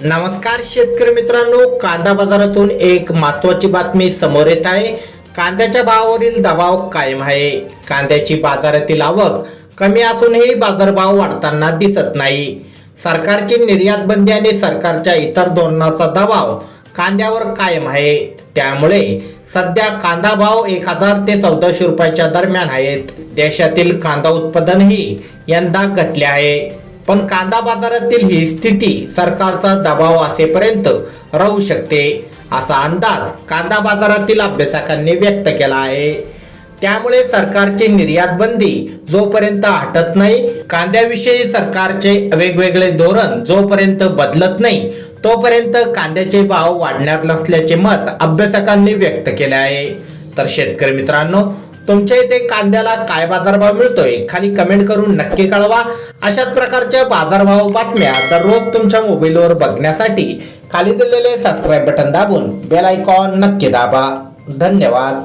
नमस्कार शेतकरी मित्रांनो कांदा बाजारातून एक महत्वाची बातमी समोर येत आहे. कांद्याच्या भावावरील दबाव कायम आहे. कांद्याची बाजारातील आवक कमी असूनही बाजारभाव वाढताना दिसत नाही. सरकारची निर्यात बंदी आणि सरकारच्या इतर धोरणाचा दबाव कांद्यावर कायम आहे. त्यामुळे सध्या कांदा भाव एक हजार ते चौदाशे रुपयाच्या दरम्यान आहेत. देशातील कांदा उत्पादनही यंदा घटले आहे. पण कांदा बाजारातील ही स्थिती सरकारचा दबाव असेपर्यंत राहू शकते असा अंदाज कांदा बाजारातील अभ्यासकांनी व्यक्त केला आहे. त्यामुळे सरकारची निर्यात बंदी जोपर्यंत हटत नाही कांद्याविषयी सरकारचे वेगवेगळे धोरण जोपर्यंत बदलत नाही तोपर्यंत कांद्याचे भाव वाढणार नसल्याचे मत अभ्यासकांनी व्यक्त केले आहे. तर शेतकरी मित्रांनो तुमच्या इथे कांद्याला काय बाजारभाव मिळतोय? खाली कमेंट करून नक्की कळवा. अशाच प्रकारच्या बाजारभाव बातम्या दररोज तुमच्या मोबाईलवर बघण्यासाठी खाली दिलेले सबस्क्राईब बटन दाबून बेल आयकॉन नक्की दाबा. धन्यवाद.